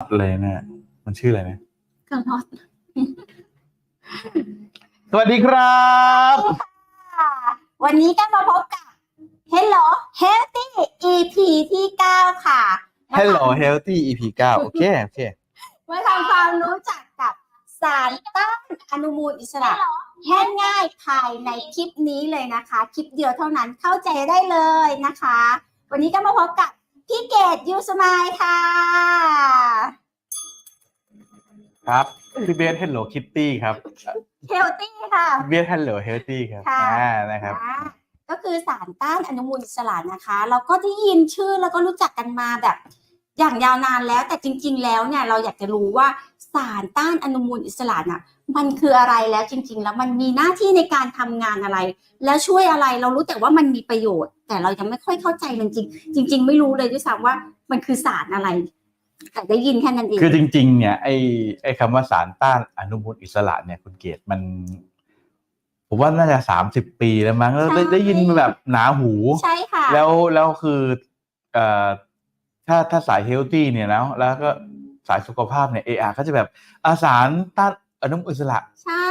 อะไรเนี่ยมันชื่ออะไรนะเครื่องทอดสวัสดีครับ ค่ะวันนี้ก็มาพบกับ Hello Healthy EP ที่ 9 ค่ะ Hello Healthy EP 9 โอเค โอเค มาทำความรู้จักกับสารต้านอนุมูลอิสระแห้ง่ายภายในคลิปนี้เลยนะคะ คลิปเดียวเท่านั้นเข้าใจได้เลยนะคะ วันนี้ก็มาพบกับ พี่เกดยูสมายค่ะ ครับพี่เบส Hello Kitty ครับ Healthy ค่ะ เบส Hello Healthy ครับค่ะ อ่านะครับอ่าก็คือสารต้านอนุมูลอิสระนะคะ เราก็ได้ยินชื่อแล้วก็รู้จักกันมาแบบ อย่างยาวนานแล้วแต่จริง ๆ แล้วเนี่ยเราอยากจะรู้ว่าสารต้านอนุมูลอิสระน่ะ มันคืออะไรแล้วจริง ๆ แล้วมันมีหน้าที่ในการทำงานอะไร แล้วช่วยอะไรเรารู้แต่ว่ามันมีประโยชน์ แต่เรายังไม่ค่อยเข้าใจมันจริง จริง ๆ ไม่รู้เลยด้วยซ้ำว่ามันคือสารอะไรแต่ได้ยินแค่นั้นเองคือจริง ๆ เนี่ยไอ้ไอ้คำว่าสารต้านอนุมูลอิสระเนี่ยคุณเกศมัน ผมว่าน่าจะสามสิบปีแล้วมั้งแล้วได้ได้ยินแบบหนาหูใช่ค่ะแล้วแล้วคือเอ่อถ้าถ้าสายเฮลตี้เนี่ยแล้วแล้วก็สายสุขภาพเนี่ยเออก็จะแบบอาสารต้าน อนุมูลอิสระ ใช่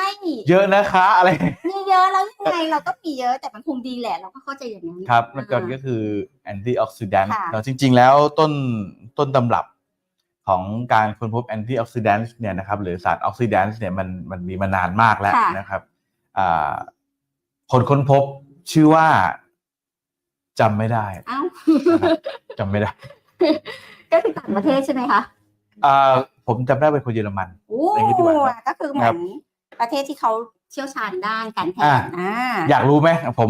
เยอะนะคะอะไรมีเยอะแล้วยังไงเราก็มีเยอะแต่มันคงดีแหละเราก็เข้าใจอย่างนั้นครับมันก็อ่าก็คือแอนตี้ออกซิแดนต์ค่ะแล้วจริง ๆ แล้วต้นต้นตำรับของการค้นพบแอนตี้ออกซิแดนต์เนี่ยนะครับหรือสารออกซิแดนต์เนี่ยมันมันมีมานานมากแล้วค่ะนะครับอ่าคนค้นพบชื่อว่าจำไม่ได้เอ้าจำไม่ได้ ก็คือต่างประเทศใช่ไหมคะ อ่าผมจำได้เป็นคนเยอรมัน โอ้อย่างนี้ดีกว่าครับ ก็คือเหมืครัอบนประเทศที่เขาเชี่ยวชาญด้านการแพอ่าทย์อ่าอยากรู้ไหมผม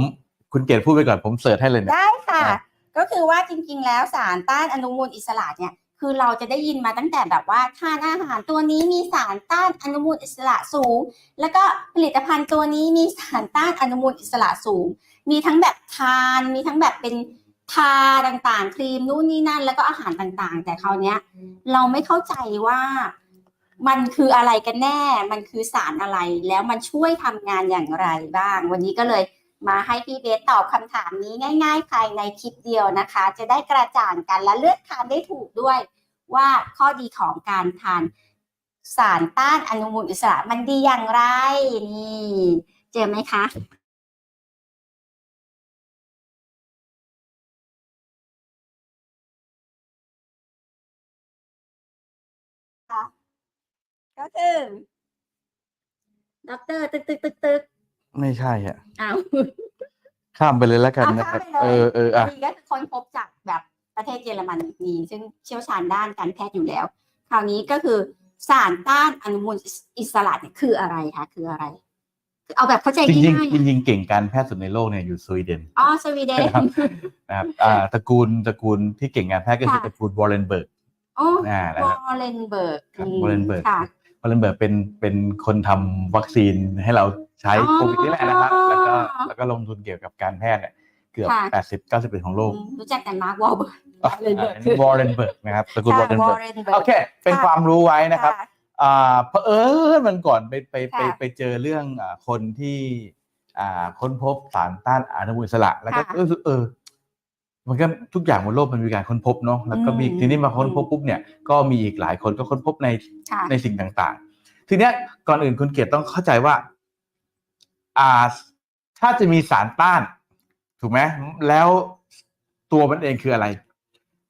คุณเกดพูดไปก่อนผมเสิร์ชให้เลยนะได้ค่ะ อ่าก็คือว่าจริง ๆ แล้วสารต้านอนุมูลอิสระเนี่ย คือเราจะได้ยินมาตั้งแต่แบบว่าทานอาหารตัวนี้มีสารต้านอนุมูลอิสระสูง แล้วก็ผลิตภัณฑ์ตัวนี้มีสารต้านอนุมูลอิสระสูง มีทั้งแบบทานมีทั้งแบบเป็น ทาต่างๆ ครีมนู่นนี่นั่น แล้วก็อาหารต่างๆ แต่คราวเนี้ย เราไม่เข้าใจว่ามันคืออะไรกันแน่ มันคือสารอะไร แล้วมันช่วยทำงานอย่างไรบ้าง วันนี้ก็เลยมาให้พี่เบสตอบคำถามนี้ง่ายๆภายในคลิปเดียวนะคะ จะได้กระจ่างกันและเลือกทานได้ถูกด้วย ว่าข้อดีของการทานสารต้านอนุมูลอิสระมันดีอย่างไร นี่ เจอไหมคะ ก็คือด็อกเตอร์ตึกตึกตึกตึกไม่ใช่อะอ้าวข้ามไปเลยแล้วกันเอานะครับข้ามไปเลยเออเอออะนี่ก็คือค้นพบจากแบบประเทศเยอรมนีซึ่งเชี่ยวชาญด้านการแพทย์อยู่แล้ว คราวนี้ก็คือสารต้านอนุมูลอิสระเนี่ยคืออะไรคะคืออะไรคือเอาแบบเข้าใจจริงง่ายๆจริงๆเก่งการแพทย์สุดในโลกเนี่ยอยู่สวีเดนๆอ๋อสวีเดนครับนะครับอ่าตระกูลตระกูลที่เก่งงานแพทย์ก็คือค่ะตระกูลวอร์เรนเบิร์กโอ้อ่านะวครับอลเลนเบิร์กครับอืมวอร์เรนเบิร์ก ค่ะวอร์เรนเบิร์กเป็นเป็นคนทำวัคซีนให้เราใช้อ๋อโควิดนี่แหละนะครับ แล้วก็แล้วก็ลงทุนเกี่ยวกับการแพทย์เนี่ยเกือบค่ะแปดสิบเก้าสิบเป็นของโลกอืมรู้จักแต่มาร์ควอลเบิร์กวอร์เรนเบิร์กนะครับตระกูลวอร์เรนวอเบิร์ลกเลนเบิร์กโอเค เป็นความรู้ไว้นะครับค่ะอ่าเพอเออมันก่อนไปไปไปค่ะไปเจอเรื่องอ่าคนที่อ่าค้นพบสารต้านอนุมูลอิสระ แล้วก็ค่ะเออเออ มันก็ทุกอย่างบนโลกมันมีการค้นพบเนาะแล้วก็มีอืมทีนี้มาค้นพบปุ๊บเนี่ยก็มีอีกหลายคนก็ค้นพบในค่ะในสิ่งต่างๆ ทีเนี้ยก่อนอื่นคุณเกียรติต้องเข้าใจว่า อ่า ถ้าจะมีสารต้าน ถูกไหมแล้วตัวมันเองคืออะไร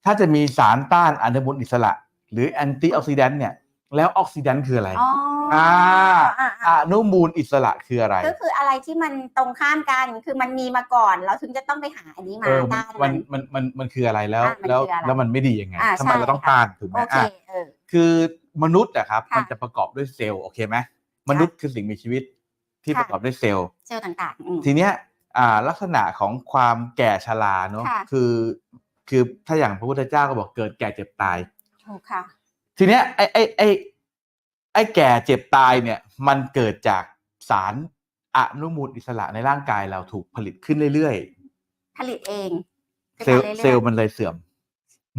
ถ้าจะมีสารต้านอนุมูลอิสระ หรือแอนตี้ออกซิแดนต์เนี่ย แล้วออกซิแดนต์คืออะไรอ๋ออ่อ่าอ่าอ่าอนุมูลอิสระคืออะไร ก็คืออะไรที่มันตรงข้ามกันคือมันมีมาก่อน เราถึงจะต้องไปหาอันนี้มาเออต้านมัมัน นมันมันมันคืออะไรแล้ว อะมันแล้วคืออะไรแล้วมันไม่ดียังไงอ่าทำไมใช่เราต้องค่ะ ต้านถูกไหมโอเคอะเออ คือมนุษย์อะครับค่ะมันจะประกอบด้วยเซลล์โอเคไหมมนุษย์คือสิ่งมีชีวิตที่ค่ะ ประกอบด้วยเซลล์ เซลล์ต่างๆอืม ทีเนี้ยอ่าลักษณะของความแก่ชราเนอะค่ะ คือ คือถ้าอย่างพระพุทธเจ้าก็บอกเกิดแก่เจ็บตาย ถูกค่ะ ทีเนี้ยไอ้ไอ้ไอ้ไอ้แก่เจ็บตายเนี่ย มันเกิดจากสารอนุมูลอิสระในร่างกายเราถูกผลิตขึ้นเรื่อยผลิตเองๆเซลล์ขึ้นมารื่อยๆเซลล์มันเลยเสื่อม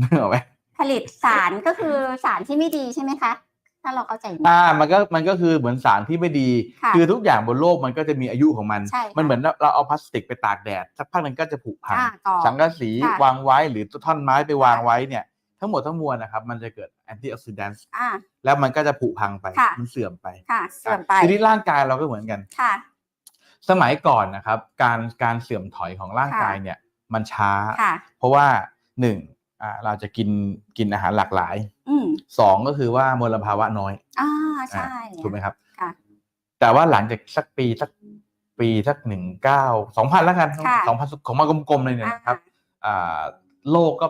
นึกออกไหมผลิตสารก็คือสารที่ไม่ดีใช่ไหมคะถ้าเราเข้าใจอย่างนี้อ่า มันก็มันก็คือเหมือนสารที่ไม่ดีค่ะคือทุกอย่างบนโลกมันก็จะมีอายุของมันใช่ค่ะมันเหมือนเราเอาพลาสติกไปตากแดดสักพักหนึงก็จะผุพังอ่าก่อนสังกะสีค่ะวางไว้หรือท่อนไม้ไปวางค่ะไว้เนี่ย ทั้งหมดทั้งมวลนะครับ มันจะเกิด แอนตี้ออกซิแดนต์อ่า แล้วมันก็จะผุพังไป ค่ะ มันเสื่อมไปค่ะ เสื่อมไป ทีนี้ร่างกายเราก็เหมือนกัน ค่ะ สมัยก่อนนะครับ การการเสื่อมถอยของร่างกายเนี่ย มันช้า ค่ะ เพราะว่าหนึ่งอ่าเราจะกินกินอาหารหลากหลายอืมสองก็คือว่ามลภาวะน้อยอ่า ใช่ ถูกไหมครับ ค่ะ แต่ว่าหลังจากสักปีสักปีสักหนึ่งเก้าสองพันแล้วกันค่ะ สองพันของมากลมๆเลยเนี่ยนะครับ อ่าโลกก็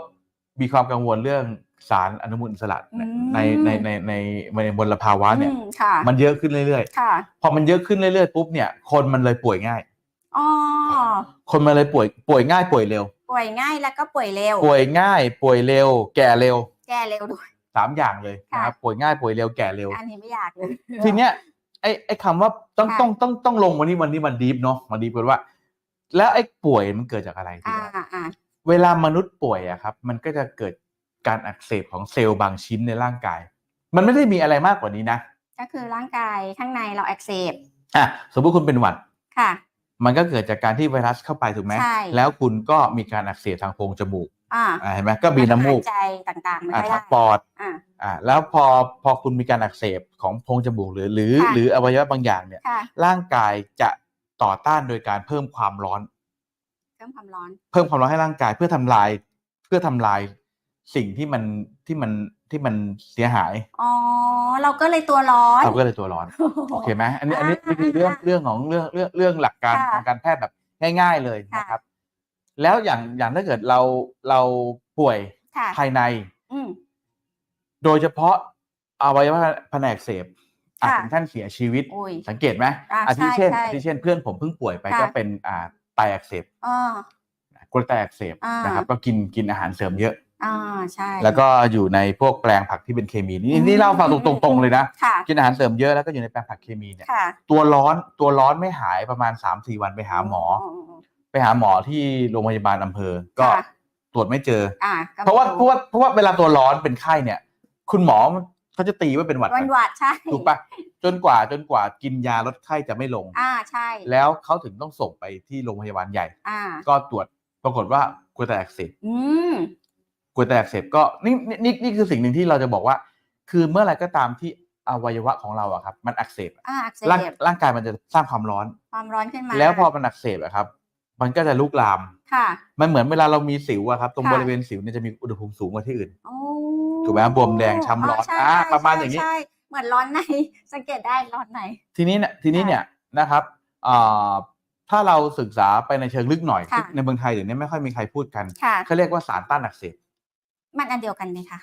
มีความกังวลเรื่อง สารอนุมูลอิสระอืมในในในในในมลภาวะเนี่ยอืมค่ะมันเยอะขึ้นเรื่อยค่ะๆพอมันเยอะขึ้นเรื่อยๆปุ๊บเนี่ยคนมันเลยป่วยง่ายอ๋อคนมันเลยป่วยป่วยง่ายป่วยเร็ว ป่วยง่ายแล้วก็ป่วยเร็ว ป่วยง่ายป่วยเร็ว แก่เร็ว แก้เร็วด้วยสามอย่างเลยนะครับป่วยง่ายป่วยเร็วแก่เร็ว อันนี้ไม่อยากเลยทีเนี้ยไอ้ไอ้คำว่าต้องค่ะต้องต้องต้องลงวันนี้วันนี้มันดีฟเนาะมันดีฟกันว่า แล้วไอ้ป่วยมันเกิดจากอะไรทีอ่าเนี้ยอ่าเวลามนุษย์ป่วยอะครับ มันก็จะเกิด การอักเสบของเซลล์บางชิ้นในร่างกาย มันไม่ได้มีอะไรมากกว่านี้นะ ก็คือร่างกายข้างในเราอักเสบอะสมมติคุณเป็นหวัดค่ะ มันก็เกิดจากการที่ไวรัสเข้าไปถูกไหมใช่แล้วคุณก็มีการอักเสบทางโพรงจมูกอ่าอ่าเห็นไหมก็มีน้ำมูกหายใจต่างๆไม่อ่าค่อยทาได้งปอดอ่าอ่าแล้วพอพอคุณมีการอักเสบของโพรงจมูกหรือหรือค่ะหรืออวัยวะบางอย่างเนี่ยค่ะร่างกายจะต่อต้านโดยการเพิ่มความร้อน เพิ่มความร้อน เพิ่มความร้อนให้ร่างกายเพื่อทำลาย เพื่อทำลาย สิ่งที่มันที่มันที่มันเสียหาย อ๋อ เราก็เลยตัวร้อน เราก็เลยตัวร้อน โอเคไหมอันนี้อันนี้นี่คือเรื่องเรื่องของเรื่องเรื่องเรื่องหลักการค่ะทางการแพทย์แบบง่าย ๆเลยค่ะนะครับ แล้วอย่างอย่างถ้าเกิดเราเราป่วยค่ะภายในอืมโดยเฉพาะอวัยวะแผนกเสพอาจค่ะถึงท่านเสียชีวิตอุ้ยสังเกตไหมอ่าอาทิเช่นใช่ใช่อาทิเช่นเพื่อนผมเพิ่งป่วยไปค่ะก็เป็นอ่าไตอักเสบอ๋อกรดไตอักเสบอ่านนะครับ ก็กินกินอาหารเสริมเยอะ อ่าใช่ แล้วก็อยู่ในพวกแปลงผักที่เป็นเคมีนี่อืมนี่เล่าฟังตรงๆเลยนะค่ะ กินอาหารเสริมเยอะแล้วก็อยู่ในแปลงผักเคมีเนี่ยค่ะตัวร้อนตัวร้อนไม่หายประมาณ3าสี่วันไปหาหมอ ไปหาหมอที่โรงพยาบาลอำเภอ ก็ค่ะ ตรวจไม่เจอ อ่าก็เพราะว่าเพราะว่าเพราะว่าเวลาตัวร้อนเป็นไข้เนี่ย คุณหมอเขาจะตีว่าเป็นหวัดวันหวัดใช่ถูกปะจนกว่าจนกว่ากินยาลดไข้จะไม่ลง อ่าใช่แล้วเขาถึงต้องส่งไปที่โรงพยาบาลใหญ่ อ่า ก็ตรวจปรากฏว่ากรดไตอักเสบอืม กรดไตอักเสบก็นี่นี่นี่นี่คือสิ่งหนึ่งที่เราจะบอกว่า คือเมื่อไหรก็ตามที่อวัยวะของเราอะครับ มันอักเสบอะอ่าอักเสร่างบร่างกายมันจะสร้างความร้อน ความร้อนขึ้นมา แล้วพอมันอักเสบอะครับ มันก็จะลุกลามค่ะ มันเหมือนเวลาเรามีสิวอะครับ ตรงค่ะบริเวณสิวเนี่ยจะมีอุณหภูมิสูงกว่าที่อื่นโอ้ถูกไหมบวมแดงช้ำร้อนใช่อ่าใช่ประมาณอย่างนี้ใช่เหมือนร้อนในสังเกตได้ร้อนในทีนี้เนี่ยทีนี้เนี่ยนะครับอ่าถ้าเราศึกษาไปในเชิงลึกหน่อยค่ะในเมืองไทยเดี๋ยวนี้ไม่ค่อยมีใครพูดกันค่ะเขาเรียกว่าสารต้านอักเสบ มันอันเดียวกันไหมคะ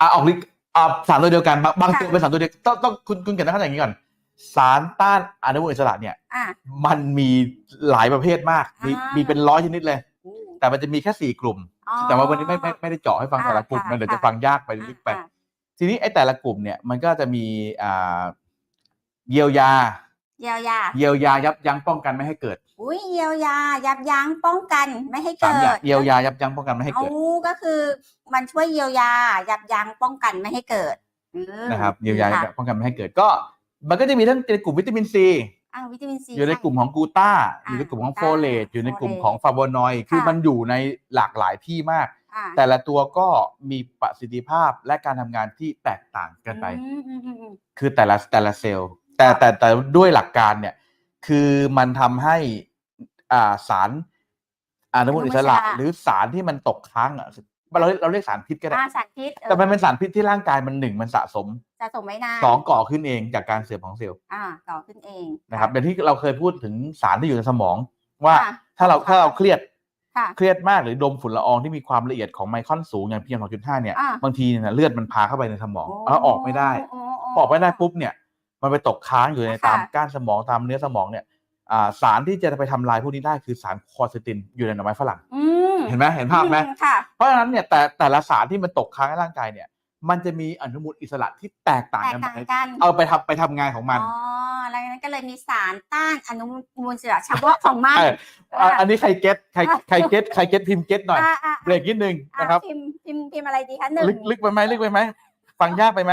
อะออกฤทธิ์อ่าสารตัวเดียวกันบางบางค่ะตัวเป็นสารตัวเดียวต้องต้องคุณคุณเกิดต้องเข้าใจอย่างนี้ก่อน สารต้านอนุมูลอิสระเนี่ย อ่า มันมีหลายประเภทมาก มีอ่ามี มีเป็นร้อยชนิดเลยอืมแต่มันจะมีแค่สี่กลุ่ม อ๋อ แต่ว่าวันนี้ไม่ไม่ไม่ได้เจาะให้ฟังแต่ละกลุ่มอ่านะเดี๋ยวจะค่ะฟังยากไปลึกไป อ่า ทีนี้ไอ้แต่ละกลุ่มเนี่ยมันก็จะมีอ่าเยียวยา เยียวยา เยียวยายับยั้งป้องกันไม่ให้เกิด อุ้ยเยียวยา ยับยั้งป้องกันไม่ให้สามเกิอย่างดเยียวยายับยั้งป้องกันไม่ให้เอาเกิดก็คือ มันช่วยเยียวยา ยับยั้งป้องกันไม่ให้เกิดอืมนะครับเยียวยายับค่ะยั้งป้องกันไม่ให้เกิดก็ มันก็จะมีทั้งในกลุ่มวิตามินซีอ่าวิตามินซี อยู่ในกลุ่มของกลูต้าอ่าอยู่ในกลุ่มของกโฟลูต้าเลตอยู่ในกลุ่มโฟเลตของฟาโวนอยด์คือค่ะ มันอยู่ในหลากหลายที่มาก อ่าแต่ละตัวก็มีประสิทธิภาพและการทำงานที่แตกต่างกันไป อืมอืมอืมอืมคือแต่ละแต่ละเซลล์ แต่แต่แต่ด้วยหลักการเนี่ย คือมันทำให้อ่าสารอนุมูลอิสระ หรือสารที่มันตกค้างอะเราเราเรียกสารพิษก็ได้อ่าสารพิษเออแต่มันเป็นสารพิษที่ร่างกายมันหนึ่งมันสะสมสะสมไว้นานสองก่อขึ้นเองจากการเสื่อมของเซลล์อ่าก่อขึ้นเองนะครับอย่างที่เราเคยพูดถึงสารที่อยู่ในสมอง ว่าค่ะถ้าเราถ้าเราเครียดค่ะเครียดมากหรือดมฝุ่นละอองที่มีความละเอียดของไมครอนสูงอย่าง PM 2.5เนี่ยอ่าบางทีเนี่ยเลือดมันพาเข้าไปในสมองแล้วออกไม่ได้โอ้พอออกไม่ได้ปุ๊บเนี่ย มันไปตกค้างอยู่ในค่ะตามก้านสมองตามเนื้อสมองเนี่ยอ่าสารที่จะไปทำลายพวกนี้ได้คือสารคอร์เซตินอยู่ในหน่อไม้ฝรั่งอืมเห็นไหมเห็นภาพไหมอืค่ะเพราะฉะนั้นเนี่ยแต่แต่ละสารที่มันตกค้างในร่างกายเนี่ย มันจะมีอนุมูลอิสระที่แตกต่างแตกกันต่างไปกันเอาไปทำไปทำงานของมันอ๋อแล้วนั้นก็เลยมีสารต้านอนุมูลอิสระเฉพาะของมันเอออะอันนี้ใครเก็ตใครใครเก็ตใครเก็ตพิมพ์เก็ตหน่อยอ่าอ่าเบรกนิดนึงอ่านะครับพิมพ์พิมพ์พิมพ์อะไรดีคะหนึ่งลึกลึกไปไหมลึกไปไหมฟังยากไปไหม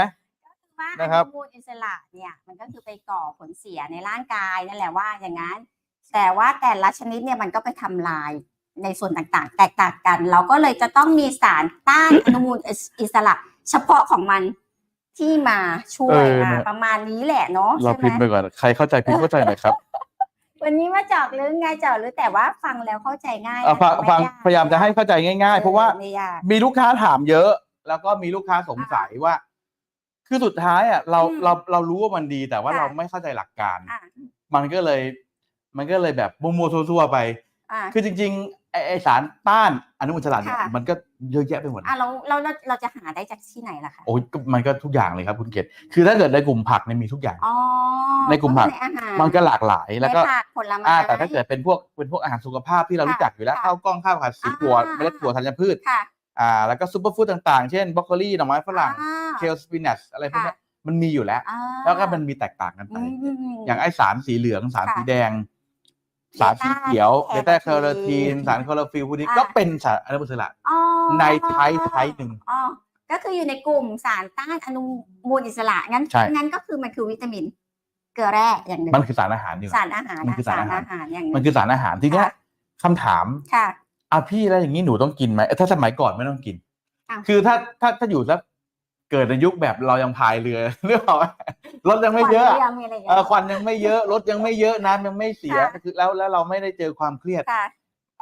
ว่านะครับอนุมูลอิสระเนี่ยมันก็คือไปก่อผลเสียในร่างกายนั่นแหละว่าอย่างนั้น แต่ว่าแต่ละชนิดเนี่ยมันก็ไปทำลายในส่วนต่างๆ แตกต่างกัน เราก็เลยจะต้องมีสารต้าน อนุมูลอิสระ เฉพาะของมันที่มาช่วเอยออะเนี่ย ประมาณนี้แหละเนาะเราใช่ไหมพิมพ์ไปก่อน ใครเข้าใจพิมพ์เข้าใจหน่อยครับวันนี้มาเจาะลึกไงเจาะลึกแต่ว่าฟังแล้วเข้าใจง่ายอะฟังนะคะฟังไกพยายามจะให้เข้าใจง่าย ๆ เพราะว่า ออไม่ยาก มีลูกค้าถามเยอะ แล้วก็มีลูกค้าสงสัยว่า คือสุดท้ายอะเราอืมเราเรารู้ว่ามันดีแต่ว่าค่ะ เราไม่เข้าใจหลักการ อะมันก็เลย มันก็เลยแบบมัวๆทั่วๆไป อะ คือจริงๆไอ้ไอสารต้านอนุมูลอิสระเนี่ยค่ะ มันก็เยอะแยะไปหมดอะเราเราเราเราจะหาได้จากที่ไหนล่ะคะโอ้ยก็มันก็ทุกอย่างเลยครับคุณเกศคือถ้าเกิดในกลุ่มผักเนี่ยมีทุกอย่าง อ๋อในกลุ่มผักในอาหารมันก็หลากหลายแล้วก็ในผักผลไม้ อ่าแต่ถ้าเกิดเป็นพวกเป็นพวกอาหารสุขภาพที่เราค่ะรู้จักอยู่แล้วค่ะข้าวกล้องข้าวผัดสีถั่วอ่าเมล็ดถั่วธัญพืช ค่ะ อ่าแล้วก็ซูเปอร์ฟู้ดต่างๆ เช่นบรอกโคลีหน่อไม้ฝรั่งอ่า เคลสปินัชอะไรพวกเนี้ยค่ะมันมีอยู่แล้ว อ่าแล้วก็มันมีแตกต่างกันไป อืมอย่างไอสารสีเหลืองสารค่ะสีแดง สารสีเขียวเบ Beta ต้าแคโรทีน carotene สารคลอโรฟิลพวกนี้อ่า ก็เป็นสารอนุมูลอิสระอ๋อในไทยไทยหนึ่ง อ๋อก็คืออยู่ในกลุ่มสารต้านอนุมูลอิสระงั้นใช่ งั้นก็คือมันคือวิตามิน เกลือแร่อย่างหนึ่งมันคือสารอาหารดีกว่า สารอาหารมันคือสารอาหารอาหารอย่างหนึ่งมันคือสารอาหารทีเนี้ยค่ะคำถามค่ะ อะพี่แล้วอย่างนี้หนูต้องกินไหมเอ้ยถ้าสมัยก่อนไม่ต้องกินอ้าวคือถ้าถ้าถ้าอยู่แล้วเกิดในยุคแบบเรายังพายเรือเรื่องของรถยังไม่เยอะควันยังมีอะไรอย่างเอเงี้อย ควันยังไม่เยอะรถยังไม่เยอะน้ำยังไม่เสียค่ะ คือแล้วแล้วเราไม่ได้เจอความเครียด ค่ะ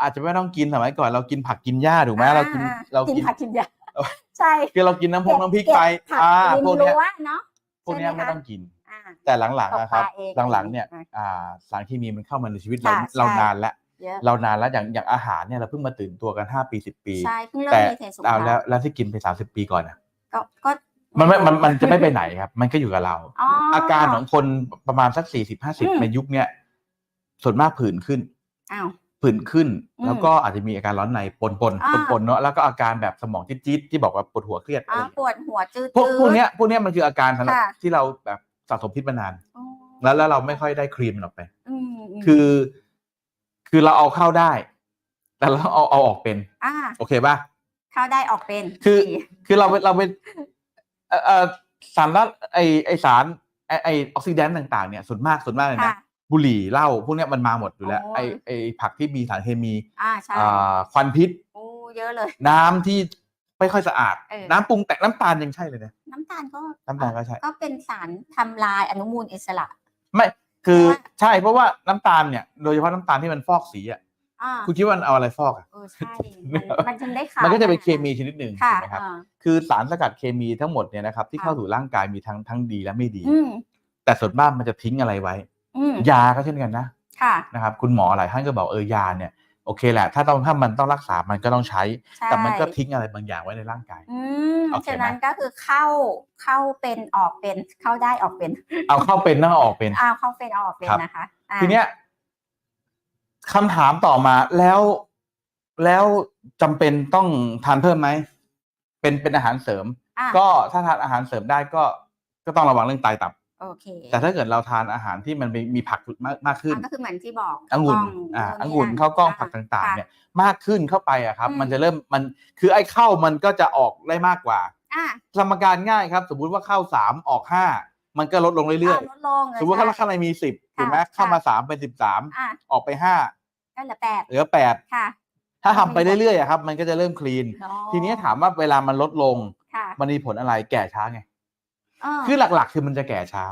อาจจะไม่ต้องกินสมัยก่อนเรากินผักกินหญ้าถูกไหมเรากินอ่เรากินกินผักกินยาเออใช่คือเรากินน้ำพงน้ำพริกเบไปผักอ่าริมพวกเนี้ยรั้วเนาะ พวกเนี้ยใช่ไหมไม่คะ ต้องกิน อ่า แต่หลังๆนะครับ ตกปลาเองหลังๆเนี่ย อะอ่าสารเคมีมันเข้ามาในชีวิตเราค่ะเราใช่นานแล้ว เยอะเรานานแล้วอย่างอย่างอาหารเนี่ยเราเพิ่งมาตื่นตัวกันห้าปีสิบปี ใช่เพิ่งเริ่แต่มมีเทสุขเอาภาพแล้วแล้วที่กินไปสามสิบปีก่อนอะก็ก็มันไม่มันมันจะไม่ไปไหนครับ มันก็อยู่กับเราอ๋อออาการของคนประมาณสักสี่สิบห้าสิบอืมในยุคเนี้ยส่วนมากผื่นขึ้นอ้าวผื่นขึ้นอืมแล้วก็อาจจะมีอาการร้อนในปนปนอ่าปนปนๆเนาะแล้วก็อาการแบบสมองจี๊ดๆที่บอกว่าปวดหัวเครียดอะไรอ๋ออย่างปเงี้ยวดหัวจืดพวกๆพวกเนี้ยพวกเนี้ยมันคืออาการสำหรับค่ะที่เราแบบสะสมพิษมานานอ๋อแล้วแล้วเราไม่ค่อยได้ครีมมันออกไปอืมมคือ คือเราเอาเข้าได้ แต่เราเอาเอาออกเป็น อ่า โอเคป่ะ เข้าได้ออกเป็นคือดีคือเราเป็นเราเป็นเอ่อเอ่อสารละไอไอสารไอไอออกซิแดนต์ต่างๆเนี่ยส่วนมากส่วนมากเลยค่ะนะบุหรี่เหล้าพวกเนี้ยมันมาหมดอยู่แล้วอ๋อไอไอผักที่มีสารเคมีอ่าใช่อ่าควันพิษโอ้เยอะเลย น้ำที่ไม่ค่อยสะอาดเออน้ำปรุงแต่งน้ำตาลยังใช่เลยนะน้ำตาลก็น้ำตาลก็ใช่ก็เป็นสารทำลายอนุมูลอิสระ ไม่ คือเพราะว่าใช่เพราะว่าน้ำตาลเนี่ยโดยเฉพาะน้ำตาลที่มันฟอกสีอะอ่าคุณคิดว่ามันเอาอะไรฟอกอะเออใช่มันมันจึงได้ขาวมันก็จะเป็นขาดเคมีชนิดหนึ่งค่ะถูกไหมครับอ่าคือสารสกัดเคมีทั้งหมดเนี่ยนะครับที่ค่ะเข้าสู่ร่างกายมีทั้งทั้งดีและไม่ดีอืมแต่ส่วนมากมันจะทิ้งอะไรไว้อืมยาก็เช่นกันนะค่ะนะครับคุณหมอหลายท่านก็บอกเออยาเนี่ย โอเคแหละ ถ้าต้องถ้ามันต้องรักษา มันก็ต้องใช้ใช่แต่มันก็ทิ้งอะไรบางอย่างไว้ในร่างกายอืมโอเคฉะไหมนั้นก็คือเข้าเข้าเป็นออกเป็นเข้าได้ออกเป็น เอาเข้าเป็นต้องเอาออกเป็นอ้าวเข้าเป็นเอาออกเป็นครับนะคะอ่าทีเนี้ยคำถามต่อมาแล้วแล้วจำเป็นต้องทานเพิ่มไหมเป็นเป็นอาหารเสริมอะก็ถ้าทานอาหารเสริมได้ก็ก็ต้องระวังเรื่องไตตับ โอเค แต่ถ้าเกิดเราทานอาหารที่มันมีมีผักมากมากขึ้นอะก็คือเหมือนที่บอกองุ่นกล้อ่าโน่นองุ่นนี่ข้าวกล้องะผักต่างๆค่ะเนี่ยมากขึ้นเข้าไปอะครับอืมมันจะเริ่มมันคือไอ้เข้ามันก็จะออกได้มากกว่าอะสมการง่ายครับ สมมุติว่าเข้าสามออกห้ามันก็ลดลงเรื่อยะลดลงๆสมมติว่าใช่ข้างในมีสิบถูกไหมค่ะเข้ามาสามเป็นสิบสามอะออกไปห้าก็เหลือแปดเหลือแปดค่ะถ้าทำไปเรื่อยๆอะครับ มันก็จะเริ่มคลีนอ๋อทีนี้ถามว่าเวลามันลดลงค่ะมันมีผลอะไรแก่ช้าไงเออ คือหลักๆ คือมันจะแก่ช้า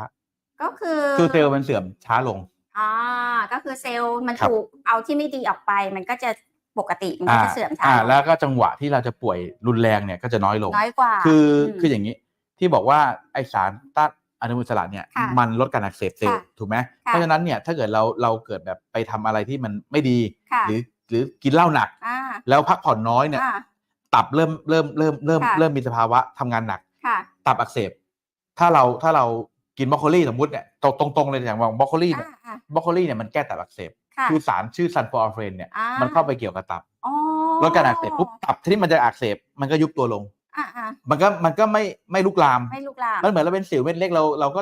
ก็คือคือเซลล์มันเสื่อมช้าลงอ่าก็คือเซลล์มันครับถูกเอาที่ไม่ดีออกไป มันก็จะปกติมันก็อ่าจะเสื่อมช้าอ่าลงแล้วก็จังหวะที่เราจะป่วยรุนแรงเนี่ยก็จะน้อยลงน้อยกว่าคืออมคืออย่างนี้ที่บอกว่าไอสารต้านอนุมูลอิสระเนี่ยค่ะมันลดการอักเสบเซลล์ค่ะถูกไหมค่ะเพราะฉะนั้นเนี่ยถ้าเกิดเราเราเกิดแบบไปทำอะไรที่มันไม่ดีค่ะหรือหรือกินเหล้าหนักอ่าแล้วพักผ่อนน้อยเนี่ยอ่าตับเริ่มเริ่มเริ่มเริ่มค่ะเริ่มมีสภาวะทำงานหนักค่ะตับอักเสบ ถ้าเราถ้าเรากินบรอกโคลีสมมติเนี่ยตรงตรงๆเลยอย่างบรอกโคลีเนี่ยอ่าอ่าบรอกโคลีเนี่ยมันแก้ตับอักเสบค่ะคือสารชื่อซันฟอร์เฟรนเนี่ยอ่ามันเข้าไปเกี่ยวกับตับอ๋อลดการอักเสบปุ๊บตับที่มันจะอักเสบมันก็ยุบตัวลงอ่าอ่ามันก็มันก็ไม่ไม่ลุกลามไม่ลุกลามมันเหมือนเราเป็นสิวเม็ดเล็กเราเราก็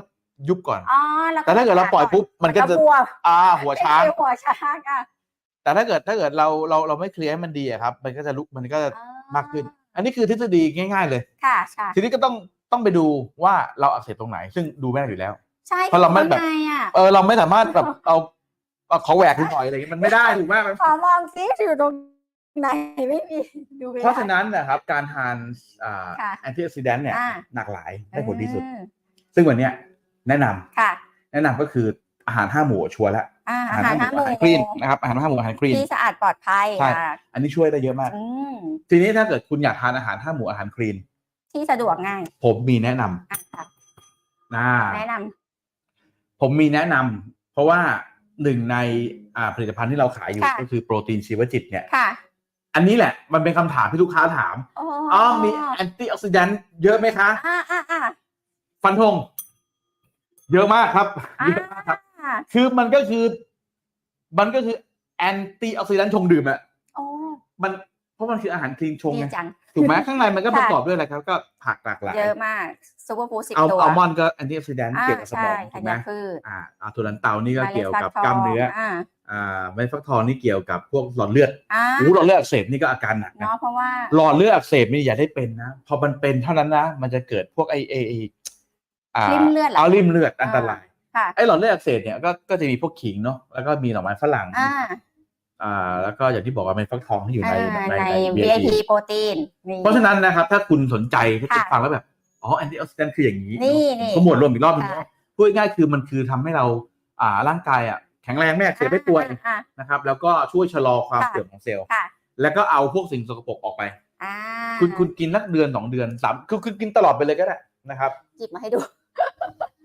ยุบก่อนอ๋อแล้วแต่ถ้าเกิดเราปล่อยปุ๊บมันก็จะบวมอ่าหัวช้างเป็นหัวช้างอะแต่ถ้าเกิดถ้าเกิดเราเราเราไม่เคลียร์ให้มันดีอะครับ มันก็จะลุกมันก็จะอ่มากขึ้น อันนี้คือทฤษฎีง่าย ๆ เลย ค่ะใช่ทีนี้ก็ต้อง ต้องไปดูว่าเราอักเสบตรงไหน ซึ่งดูไม่ได้อยู่แล้ว ใช่เพราะเราไม่แบบข้งในอะเออเราไม่สามารถแบบเอาเอาขอแหวกดูหน่อยอะไรอย่างงี้มันไม่ได้ถูกไหมมันขอมองซิอยู่ตรงไหนไม่มีดูไม่ได้เพราะฉะนั้นนะครับ การทานอ่าค่ะแอนตี้ออกซิแดนต์เนี่ยอ่าหลากหลายได้ผลที่สุดอืมซึ่งวันเนี้ยแนะนำค่ะแนะนำก็คืออาหารห้าหมู่ชัวร์แล้วอ่าอาหารห้าหอามู่หารคลีนนะครับอาหารห้าหมู่อาหารคลีนที่สะอาดปลอดภัยใช่ค่ะอันนี้ช่วยได้เยอะมากอืมทีนี้ถ้าเกิดคุณอยากทานอาหารห้าหมู่อาหารคลีน ที่สะดวกง่าย ผมมีแนะนำอะค่ะนะแนะนำผมมีแนะนำเพราะว่าหนึ่งในอ่าผลิตภัณฑ์ที่เราขายอยู่ค่ะก็คือโปรตีนชีวจิตเนี่ย ค่ะอันนี้แหละมันเป็นคำถามที่ลูกค้าถามอ๋ออ๋อมีแอนตี้ออกซิแดนต์เยอะไหมคะ อ่าอ่าอ่าฟันธงเยอะมากครับอ่าเยอะมากครับคือมันก็คือ มันก็คือแอนตี้ออกซิแดนต์ชงดื่มอะ โอ้มันเพ ราะมันคืออาหารคลีนชงดีไงจังถูกไหมข้างในมันก็ค่ะประกอบด้วยอะไรครับ ก็ผักหลากหลายเยอะมากซูเปอร์ฟู้ดสิบเอาตัวอัลมอนด์ก็แอนตี้ออกซิแดนต์อ่าเกี่ยวกับสมองใช่ถูธักญไหมพืชอ่าอ่าถั่วลันเตานี่ก็มล็ดเกี่ยวกับฟัทงกล้ามเนื้ออ่าอ่าเม็ดฟักทองนี่เกี่ยวกับพวกหลอดเลือดอ่าโอ้โหหลอดเลือดอักเสบนี่ก็อาการหนักนะเนาะเพราะว่าหลอดเลือดอักเสบนี่อย่าได้เป็นนะพอมันเป็นเท่านั้นนะมันจะเกิดพวกไอไอไอ้อ่าริ่มเลือดเหรอเอาริมเลือดอันตรายค่ะไอหลอดเลือดอักเสบเนี่ยก็ก็จะมีพวกขิงเนาะแล้วก็มีหน่อไม้ฝรั่ง อ่าอ่าแล้วก็อย่างที่บอกว่าเป็นฟักทองที่อยู่ในอ่าในในใน VIP VIP โปรตีนนี่เพราะฉะนั้นนะครับ ถ้าคุณสนใจก็จะค่ะฟังแล้วแบบอ๋อแอนตี้ออกซิแดนต์คืออย่างนี้นี่นี่ขมวดรวมอีกรอบหนึงค่ะว่าพูดง่ายๆคือมันคือทำให้เราอ่าร่างกายอะแข็งแรงไม่อักเสบไม่ป่วยอ่าอ่านะครับ แล้วก็ช่วยชะลอความค่ะเสื่อมของเซลล์ค่ะแล้วก็เอาพวกสิ่งสกปรกออกไปอ่าคุณคุณกินนักเดือนสองเดือนสามคือคือกินตลอดไปเลยก็ได้นะครับหยิบมาให้ดู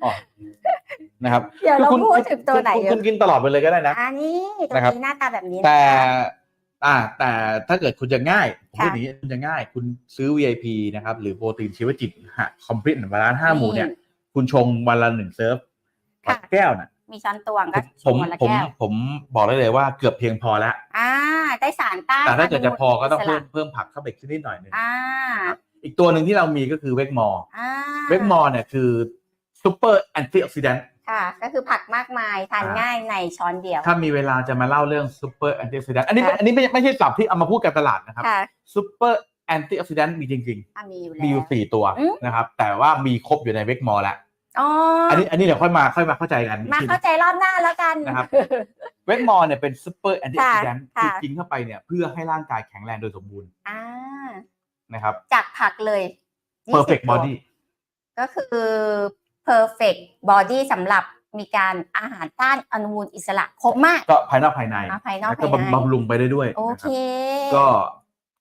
อ๋อ นะครับเดี๋ยวเราคือคุณพูดถึงตัวไหนคุณเยคุอะณกินตลอดไปเลยก็ได้นะอันนี้ตัวนะครับนี้หน้าตาแบบนี้แต่นะคะอ่าแต่ถ้าเกิดคุณจะง่ายผมค่ะพูดอย่างนี้คุณจะง่าย คุณซื้อ VIP นะครับ หรือโปรตีนชีวจิตฮะคอมพลีทวันละห้าหมู่เนี่ย คุณชงวันละหนึ่งเซิร์ฟค่ะแก้วน่ะ มีช้อนตวงก็ผมวันละผมแก้วผมบอกได้เลยว่าเกือบเพียงพอแล้วอ่า ได้สารต้านแต่ถ้าเกิดจะพอก็ต้องสเพิ่ลัมเพิ่มผักเข้าไปอีกนิดหน่อยหนึงอ่า อีกตัวหนึ่งที่เรามีก็คือเวกมอร์อ่าเวกมอร์เนี่ยคือซูเปอร์แอนตี้ออกซิแดนต์ ค่ะ ก็คือผักมากมายทานอ่าง่ายในช้อนเดียว ถ้ามีเวลาจะมาเล่าเรื่องซูเปอร์แอนตี้ออกซิแดนต์อันนี้ค่ะอันนี้ไม่ไม่ใช่ศัพท์ที่เอามาพูดกันตลาดนะครับค่ะซูเปอร์แอนตี้ออกซิแดนต์มีจริงอะมีอยู่ๆ แล้วมีอยู่สี่ตัวอืม นะครับ แต่ว่ามีครบอยู่ในเวกมอร์แล้ว อ๋ออัอันนี้อันนี้เดี๋ยวค่อยมาค่อยมาเข้าใจกันอีกมาที เข้าใจรอบหน้าแล้วกัน นะครับ เวกมอร์เนี่ยเป็นซูเปอร์แอนตี้ออกซิแดนต์ค่ะ คือค่ะกินเข้าไปเนี่ยเพื่อให้ร่างกายแข็งแรงโดยสมบูรณ์อ่านะครับ จากผักเลย20 perfect ตัว body ก็คือ perfect body สำหรับมีการอาหารต้านอนุมูลอิสระครบมากก็ภายนอกภายในอะภายนอกแล้วก็ภายในบำบำรุงไปได้ด้วยโอนะเคครับก็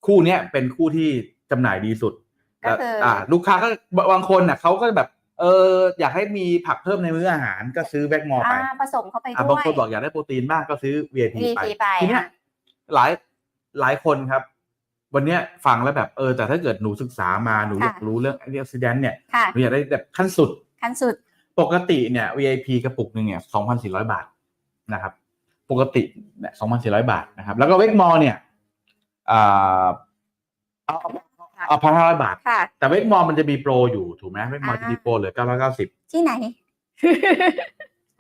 คู่เนี้ยเป็นคู่ที่จำหน่ายดีสุดก็คืออ่อ่าลูกค้าก็บางคนน่ะเขาก็แบบเอออยากให้มีผักเพิ่มในมื้ออาหารก็ซื้อแบ็กมอร์ไป อ่าผสมเข้าไปอ่าด้บางวย คนบอกอยากได้โปรตีนบ้างก็ซื้อ VIP ไป VP ไปทีเนี้ยอะ หลายหลายคนครับ วันเนี้ยฟังแล้วแบบเออแต่ถ้าเกิดหนูศึกษามาหนูอยากรู้เรื่องแอนตี้ออกซิแดนต์เนี่ยค่ะ หนูอยากได้แบบขั้นสุดขั้ นสุด ปกติเนี่ย VIP กระปุกหนึ่งเนี่ย2,400บาทนะครับ ปกติเนี่ย2,400บาทนะครับ แล้วก็เวกมอร์เนี่ยอ่าเอาเอาเอาพันห้าร้อยบาท ค่ะ แต่เวกมอร์มันจะมีโปรอยู่ถูกไหมเวกมอร์อ่าจะมีโปรเหลือ990ที่ไหน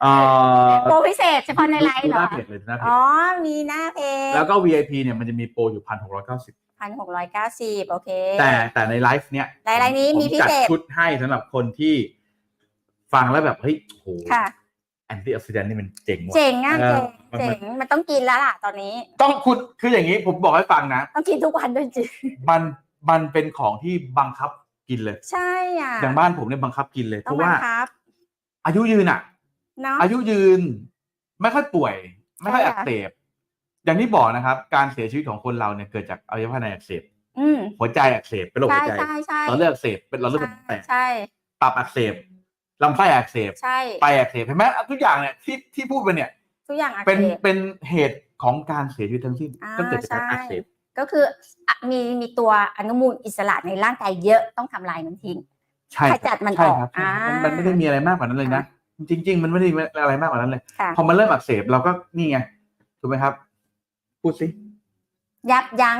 อ่าโปรพิเศษเฉพาะในไลฟ์เหรดูหอ น้าเพจเลยดูหน้าเพอ๋จอมีหน้าเพจแล้วก็ VIP เนี่ยมันจะมีโปรอยู่1,690พันหกร้อยเก้าสิบโอเค แต่แต่ในไลฟ์เนี่ยในไลฟ์นี้ผมีพิเศษจัดชุดให้สำหรับคนที่ ฟังแล้วแบบเฮ้ยโหค่ะแอนตี้ออกซิแดนต์นี่มันเจ๋งว่ะเจ๋งอะเอเจ๋องเจ๋งมันต้องกินแล้วล่ะตอนนี้ ต้องคุณคืออย่างนี้ผมบอกให้ฟังนะ ต้องกินทุกวันด้วยจริงมันมันเป็นของที่บังคับกินเลย ใช่อะอย่างบ้านผมเนี่ยบังคับกินเลยเพต้องราะบัว่างคับอายุยืนอะเนาะอายุยืน ไม่ค่อยป่วย ไม่ค่อยใช่อัค่ะกเสบอย่างที่บอกนะครับ การเสียชีวิตของคนเราเนี่ยเกิดจากอวัยวะภายในอักเสบอืมหัวใจอักเสบเป็นโรคใช่หัวใจใช่ใช่หลอดเลือดอักเสบเป็นหลอดเลือดสมองแตกใช่ตับอักเสบ ลำไส้อักเสบใช่ไตอักเสบเห็นไหมทุกอย่างเนี่ยที่ที่พูดไปเนี่ย ทุกอย่างอักเป็นเสบเป็นเหตุของการเสียชีวิตทั้งสิ้นอ่าต้องเกิดจากการใช่อักเสบก็คืออะมีมีตัวอนุมูลอิสระในร่างกายเยอะต้องทำลายมันทิ้งใช่ขจัดมันใช่ออกครับใช่ครับอ่ามัมันมันไม่ได้มีอะไรมากกว่านั้นเลยนะจริง ๆ มันไม่ได้มีอะไรมากกว่านั้นเลยค่ะพอมันเริ่มอักเสบเราก็นี่ไงถูกไหมครับ พูดสิยับยั้ง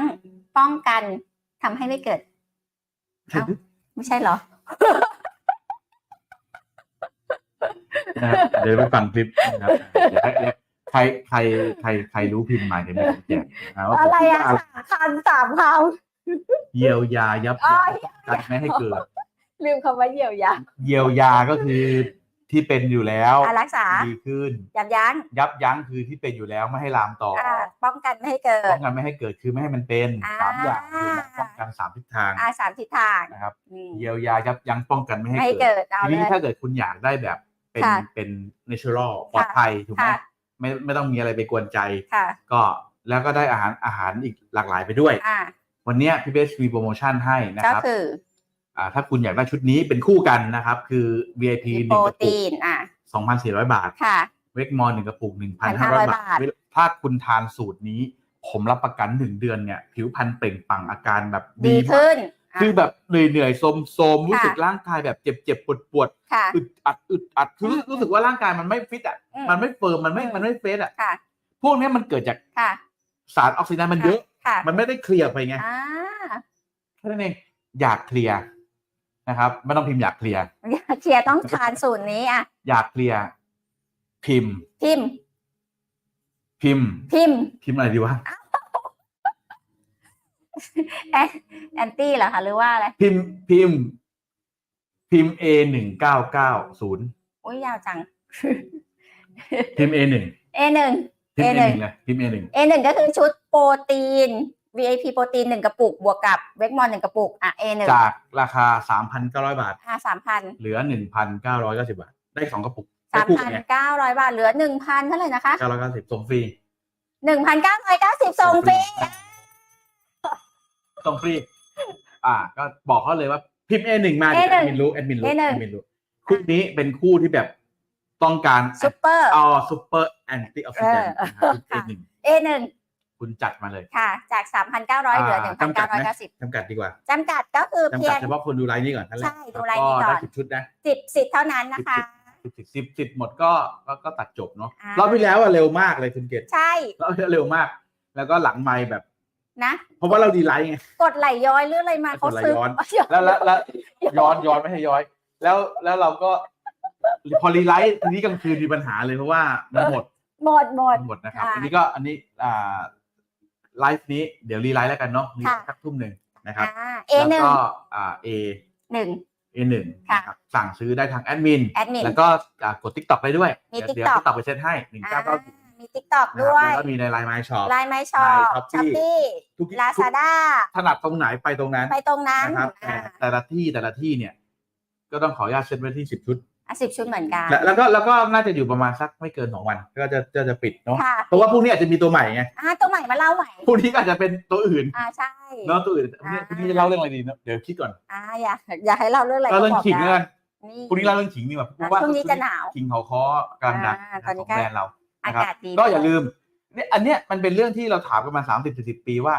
ป้องกันทำให้ไม่เกิดใช่เอ้าไม่ใช่เหรอ นะครับ เดี๋ยวไปฟังคลิปนะครับเดี๋ยวให้ใครใครใครใครรู้พิมพ์มาเดี๋ยวไม่ผมแจกนะว่าผมอะไรอะว่าคันสามคเยียวยายับอ๋อยั้งกันไม่ให้เกิดำลืมคำว่าเยียวยา เยียวยาก็คือที่เป็นอยู่แล้วอะรักษาดีขึ้น ยับยั้ง ยับยั้งคือที่เป็นอยู่แล้วไม่ให้ลามต่อออ่าป้องกันไม่ให้เกิป้ดองกันไม่ให้เกิดคือไม่ให้มันเป็นอ่าสามอย่างคือป้องกันสามทิศทางอ่าสามทิศทางนะครับอืมเยียวยายับยั้งป้องกันไม่ให้ไม่ให้เกิดเกิดเอาทีเลนี้ยถ้าเกิดคุณอยากได้แบบ เป็นค่ะเป็น natural ปลอดภัยถูกไหมค่ะไม่ไม่ต้องมีอะไรไปกวนใจ ค่ะ ก็แล้วก็ได้อาหารอาหารอีกหลากหลายไปด้วย อ่าวันเนี้ยพี่เบสมีโปรโมชั่นให้นะก็ครับคืออ่าถ้าคุณอยากได้ชุดนี้เป็นคู่กันนะครับ คือ VIP หโปนึ่งรกระปุตีกนอ่า2,400 บาท ค่ะ เวกมอลหนึ่งกระปุก1,500 1,500บาทถ้าคุณทานสูตรนี้ ผมรับประกันหนึ่งเดือนเนี่ย ผิวพรรณเปล่งปลั่งอาการแบบดีดีมากขึ้นอะ คือแบบเหนื่อยเหนื่อยๆโทมโทมๆรู้สึกค่ะร่างกายแบบเจ็บเจ็บปวดปวดค่ะอึดอัดอึดอัดคือรู้รู้สึกว่าร่างกายมันไม่ฟิตอะอืมมันไม่เฟิร์มมันไม่อืมมันไม่เฟสอะค่ะพวกเนี้ยมันเกิดจากค่ะสารออกซิแดนต์มันเยอะค่ะมันไม่ได้เคลียร์ไปไงอ่าแค่นั้นเองอยากเคลียร์นะครับไม่ต้องพิมพ์อยากเคลียร์เชียร์ต้องทานสูตรนี้อะ อยากเคลียร์พิมพ์ พิมพ์ พิมพ์ พิมพ์พิมพ์อะไรดีวะ แอนแอนตี้เหรอคะหรือว่าอะไรพิมพ์พิมพ์ พิมพ์ A หนึ่งเก้าเก้าศูนย์อุ้ยยาวจัง พิมพ์ A หนึ่ง A หนึ่งพิมพ์ A A1 หนึ่งเลยพิมพ์ A หนึ่ง A หนึ่งก็คือชุดโปรตีน VIP โปรตีนหนึ่งกระปุก บวกกับเวกมอนหนึ่งกระปุกอะ A หนึ่งจากราคาสามพันเก้าร้อยบาทอะสามพันเหลือหนึ่งพันเก้าร้อยเก้าสิบาท ได้สองกระปุกสามกระปุกพันเนี่ยเก้าร้อยบาทเหลือหนึ่งพันเท่าไหร่นะคะเก้าร้อยเก้าสิบส่งฟรีหนึ่งพันเก้าร้อยเก้าสิบส่งฟรี ส่งฟรีอ่า ก็บอกเขาเลยว่าพิมพ์ A หนึ่งมาเดี๋ยวแอ A1 ดมินรู้แอดมินรู้ A1 แอดมินรู้คู่นี้เป็นคู่ที่แบบต้องการซุปเปอร์ อ๋อซูเปอร์แอนตี้ออกซิแดนต์เออเอหนึ่ง A หนึ่งคุณจัดมาเลย ค่ะ จากสามพันเก้าร้อยเหลือหนึ่งพันจำกัเก้าดร้อยไหมเก้าสิบจำกัดดีกว่าจำกัดก็คือจำเพีกัยดง เฉพาะคนดูไลน์นี้ก่อนนั่นแหละใช่ดูไลน์นี้ก่อนได้สิบชุดนะสิบสิบเท่านั้นนะคะ สิบสิบสิบสิบหมดก็ก็ก็ตัดจบเนาะอ่ารอบที่แล้วอะเร็วมากเลยคุณเกศใช่ รอบที่แล้วเร็วมาก แล้วก็หลังไม่แบบ นะ เพราะว่าเราดีไลท์ไง กดไหลย้อยหรืออะไรมาเขากดไหลซื้อย้อน แล้วแล้วแล้วย้อนย้อนไม่ให้ย้อย แล้วแล้วเราก็พอรีไลท์ทีนี้กลางคืนมีปัญหาเลยเพราะว่ามันหมดหมดหมดมันหมดนะครับ ค่ะอันนี้ก็อันนี้อ่าไลฟ์นี้เดี๋ยวรีไลท์แล้วกันเนาะรีค่ะ สักทุ่มหนึ่งนะครับอ่า A หแล้วนึ่งก็อ่า A หนึ่ง A หนึ่งค่ะนะครับสั่งซื้อได้ทางแอดมินแอดมินแล้วก็อ่ากดทิกตอกไปด้วยมีเดี๋ยว TikTok เดี๋ยวทิกตอกไปเซตให้หนึ่งอ่าเก้าเก้า มีติ๊กต็อกนะด้ควรับยแล้วก็มีในไลน์ไมช็อป ไลน์ไม่ชอบในช้อป Shopee ปี้ทุกลาซาด้าถนัดตรงไหนไปตรงนั้นไปตรงนั้นนะครับแต่อ่าแต่ละที่แต่ละที่เนี่ย ก็ต้องขออนุญาตเซตไว้ที่สิบชุด อะสิบชุดเหมือนกัน แล้วแล้วก็แล้วก็น่าจะอยู่ประมาณสักไม่เกินสองวัน ก็จะจะจะปิดเนาะค่ะเพราะว่าพรุ่งนี้อาจจะมีตัวใหม่ไงอ่าตัวใหม่มาเล่าใหม่พรุ่งนี้ก็อาจจะเป็นตัวอื่นอ่าใช่ เนาะตัวอื่นพรุ่งนี้อ่า พรุ่งนี้จะเล่าเรื่องอะไรดีเนอะเดี๋ยวคิดก่อนอ่าอยากอยากให้เล่าเรื่องอะไรเล่าเรื่องก็บกขิงแล้วได้กันนี่พรุ่งนี้เล่าเรื่องขิงดีกว่าเพราะว่าช่วงนี้จะหนาว ขิงเขาคอกำลังดังอ่าตอนนี้ของก็แบรนด์เรา อานะครับกาศดีก็อย่าด้วลืมเนี่ยอันเนี้ยมันเป็นเรื่องที่เราถามกันมาสามสิบสี่สิบปีว่า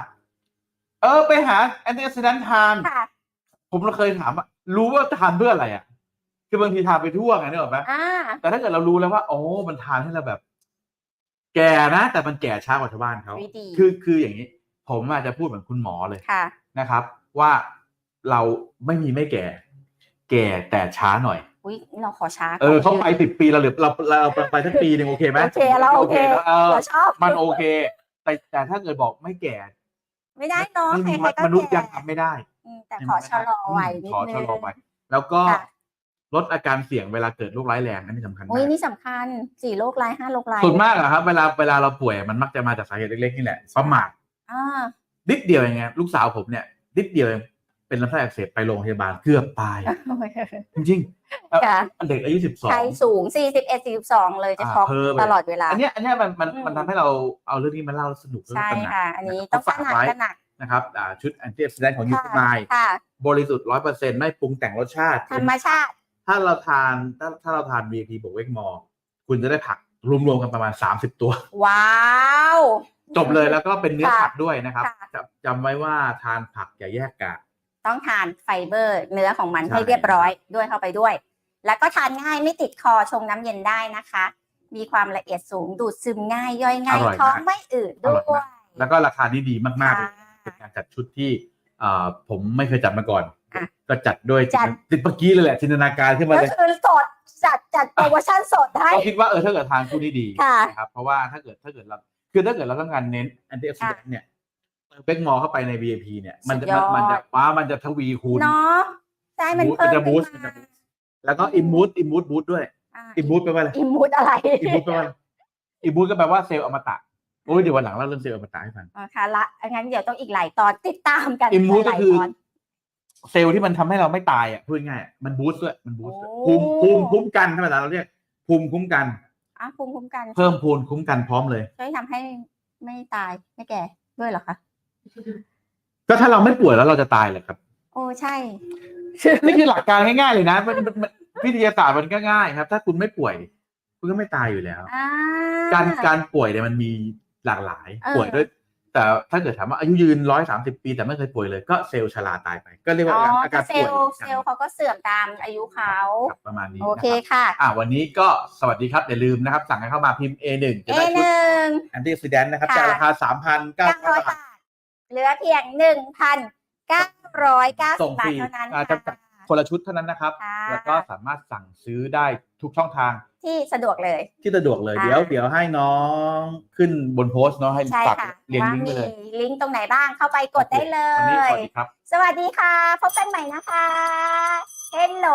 เออไปหาแอนตี้ออกซิแดนต์ทาน ค่ะผมเราเคยถามว่ารู้ว่าทานเพื่ออะไรอะ คือบางทีทานไปทั่วไงนึกออกไหมอ่าแต่ถ้าเกิดเรารู้แล้วว่าโอ้มันทานให้เราแบบ แก่นะ แต่มันแก่ช้ากว่าชาวบ้านเขา วิธีคือคืออย่างนี้ ผมอาจจะพูดเหมือนคุณหมอเลยค่ะ นะครับ ว่าเราไม่มีไม่แก่ แก่แต่ช้าหน่อย อุ้ยเราขอช้าเออเขาไปสิบปีเราเหลือเราเราเราไปสักปีหนึ่งโอเคไหมโอเคเราโอเคนะเออเราชอบมันโอเค แต่แต่ถ้าเกิดบอกไม่แก่ ไม่ได้เนาะไม่มีใครๆก็มนุษย์แก่ยังทำไม่ได้อืมแต่ขอชะลอไว้นิดขอนึชะงลอไว้แล้วก็ค่ะลดอาการเสี่ยงเวลาเกิดโรคร้ายแรงอันนี้สำคัญอุ้ยมากนี่สำคัญสี่โรคร้ายห้าโรคร้ายส่วนมากอะครับ เวลาเวลาเราป่วยมันมักจะมาจากสาเหตุเล็กๆนี่แหละประมาทอ่านิดเดียวเองไงลูกสาวผมเนี่ยนิดเดียวเอง เป็นลำไส้อักเสบไปโรงพยาบาลเกือบตาย จริงๆเอ่อค่ะเด็กอายุสิบสองใครสูงสี่สิบเอ็ดสี่สิบสองเลยจะอ่าช็อกเพิ่มเลยตลอดเวลา อันเนี้ยอันเนี้ยมันมันอืมมันทำให้เราเอาเรื่องนี้มาเล่าสนุกแล้วใช่ก็ตระหนักค่ะ อันนี้นะครับต้องฝาตกระหนักไว้ตระหนักนะครับอ่าชุดแอนตี้ออกซิแดนต์ของยูค่ะทูไมค่ะบริสุทธิ์ร้อยเปอร์เซ็นต์ไม่ปรุงแต่งรสชาติ ธรรมชาติ ถ้าเราทานถ้าถ้าเราทาน VIP บวกเวกมอร์คุณจะได้ผักรวมๆกันประมาณ30ตัว ว้าวจบเลยแล้วก็เป็นเนื้อค่ะผักด้วยนะครับค่ะจำจำไว้ว่าทานผักอย่าแยกกาก ต้องทานไฟเบอร์ เนื้อของมันใช่ให้เรียบร้อยด้วยเข้าไปด้วย แล้วก็ทานง่ายไม่ติดคอชงน้ำเย็นได้นะคะ มีความละเอียดสูงดูดซึมง่ายย่อยง่ายท้องไม่อืดด้วยแล้วก็ราคานี้ดีมากๆเลยค่ะเป็นการจัดชุดที่เอ่อผมไม่เคยจัดมาก่อนอะก็จัดด้วยจัดติดเมื่อกี้เลยแหละจินตนาการขึ้นมาก็เลยคือสดจัดจัดโปรโมชั่นสดให้ก็คิดว่าเออถ้าเกิดทานคู่นี้ดีค่ะนะครับเพราะว่าถ้าเกิดถ้าเกิดเราคือถ้าเกิดเราต้องการเน้นแอนตี้ออกซิแดนต์เนี่ย เติมเบกมอร์เข้าไปใน VIP เนี่ยมันจะสุดยอดมันจะว้ามันจะทวีคูณเนาะใช่มันบูสต์เพิ่มจะบูสต์ขึ้นมันจะมาบูสต์แล้วก็อิมมูดอิมมูดบูสต์ด้วยอ่าอิมูดแปลว่าอะไรอิมูดอะไรอิมูดแปลว่าอะไรอิมูดก็แปลว่าเซลล์อมตะโอ้ยเดี๋ยววันหลังเราเรื่องเซลล์อมตะให้ฟังอ๋อค่ะละงั้นเดี๋ยวต้องอีกหลายตอนติดตามกัน Immune หลายก็คือตนเซลล์ที่มันทำให้เราไม่ตายอะพูดง่ายๆมันบูสต์ด้วยมันบูสต์ด้วยโอ้ภูมิภูมิคุ้มกันธรรมดาเราเรียกภูมิคุ้มกันอะภูมิคุ้มกัน เพิ่มภูมิคุ้มกันพร้อมเลยช่วยทำให้ไม่ตายไม่แก่ด้วยเหรอคะ ก็ถ้าเราไม่ป่วยแล้วเราจะตายเลยครับ โอ้ใช่ นี่คือหลักการง่ายๆเลยนะมันมันมันวิทยาศาสตร์มันก็ง่ายครับ ถ้าคุณไม่ป่วย คุณก็ไม่ตายอยู่แล้ว อ่า การการป่วยเนี่ยมันมีหลากหลาย เออ ป่วยด้วย แต่ถ้าเกิดถามว่าอายุยืนร้อยสามสิบปี แต่ไม่เคยป่วยเลยก็เซลล์ชราตายไป ก็เรียกว่าอ๋ออาการเซป่ลวยล์เซลล์เขาก็เสื่อมตามอายุเขา ครับประมาณนี้โอนะเคครับค่ะ อ่าวันนี้ก็สวัสดีครับ อย่าลืมนะครับ สั่งกันเข้ามาพิมพ์ A1 จะเอได้หชุดนึ่ง แอนตี้ออกซิแดนต์นะครับค่ะจากราคาสามพันเก้าเก้าร้อยบาทบาท เหลือเพียงหนึ่งพันเก้าร้อยเก้าส่สิบงบาฟทรีเท่านั้นอ่าค่ะจำกัดคนละชุดเท่านั้นนะครับ ค่ะ แล้วก็สามารถสั่งซื้อได้ทุกช่องทางที่สะดวกเลย ที่สะดวกเลยค่ะ เดี๋ยวเดี๋ยวให้น้องขึ้นบนโพสต์เนาะให้ใช่ฝากค่ะเรียนว่าลิงก์ไปมีเลยลิงก์ตรงไหนบ้างเข้าไปกดได้เลวันนี้สย วัสดีครับ สวัสดีค่ะ พบกันใหม่นะคะ Hello